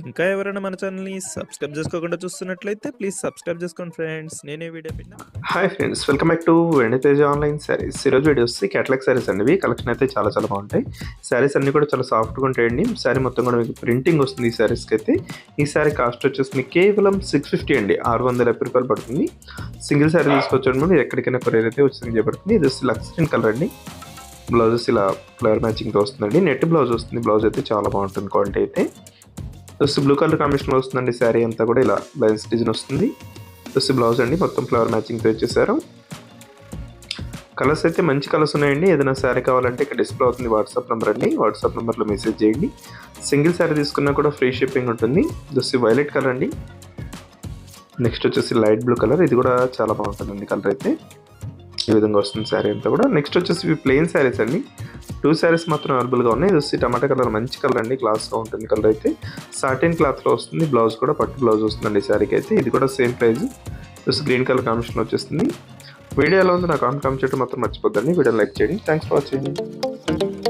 ఇంకా ఎవరైనా మన ఛానల్‌ని సబ్స్క్రైబ్ చేసుకోకుండా చూస్తున్నట్లయితే ప్లీజ్ సబ్స్క్రైబ్ చేసుకోండి ఫ్రెండ్స్. నేనే వీడియో పెట్టిన hi friends welcome back to Venditeja online saris ఈరోజు వీడియో వస్తే క్యాటలాగ్ శారీస్ అండి ఇవి కలెక్షన్ అయితే చాలా చాలా బాగుంటాయి. శారీస్ అన్ని కూడా చాలా సాఫ్ట్గా ఉంటాయండి. శారీ మొత్తం కూడా మీకు ప్రింటింగ్ వస్తుంది ఈ శారీస్కి అయితే. ఈ శారీ కాస్ట్ వచ్చేసి మీకు కేవలం సిక్స్ ఫిఫ్టీ అండి. ఆరు వందల డెబ్బై రూపాయలు పడుతుంది. సింగిల్ శారీ తీసుకొచ్చాడు మీరు ఎక్కడికైనా కొరియర్ అయితే వచ్చి చేయబడుతుంది ఇది వచ్చి లక్స్టిన్ కలర్ అండి. బ్లౌజెస్ ఇలా ఫ్లవర్ మ్యాచింగ్తో వస్తుందండి. నెట్ బ్లౌజ్ వస్తుంది. బ్లౌజ్ అయితే చాలా బాగుంటుంది క్వాలిటీ అయితే. జస్ట్ బ్లూ కలర్ కాంబినేషన్ వస్తుందండి శారీ అంతా కూడా ఇలా లైన్స్ డిజైన్ వస్తుంది. జస్ట్ బ్లౌజ్ అండి మొత్తం ఫ్లవర్ మ్యాచింగ్తో ఇచ్చేసారు. కలర్స్ అయితే మంచి కలర్స్ ఉన్నాయండి. ఏదైనా శారీ కావాలంటే ఇక్కడ డిస్ప్లే అవుతుంది వాట్సాప్ నెంబర్ అండి. వాట్సాప్ నెంబర్లో మెసేజ్ చేయండి. సింగిల్ శారీ తీసుకున్నా కూడా ఫ్రీ షిప్పింగ్ ఉంటుంది. జస్ట్ వైలెట్ కలర్ అండి. నెక్స్ట్ వచ్చేసి లైట్ బ్లూ కలర్ ఇది కూడా చాలా బాగుంటుందండి కలర్ అయితే. ఈ విధంగా వస్తుంది శారీ అంతా కూడా. నెక్స్ట్ వచ్చేసి ప్లెయిన్ శారీస్ అండి. టూ శారీస్ మాత్రం అవైలబుల్గా ఉన్నాయి. ఇది వచ్చి టమాటా కలర్ మంచి కలర్ అండి. క్లాస్గా ఉంటుంది కలర్ అయితే. సాటిన్ క్లాత్లో వస్తుంది. బ్లౌజ్ కూడా పట్టు బ్లౌజ్ వస్తుందండి ఈ శారీకి అయితే. ఇది కూడా same price just green colour combination వచ్చేస్తుంది. వీడియో ఎలా ఉందో నాకు కామెంట్ కామెంట్ చేయడం మాత్రం మర్చిపోద్దండి. వీడియో లైక్ చేయండి. Thanks for watching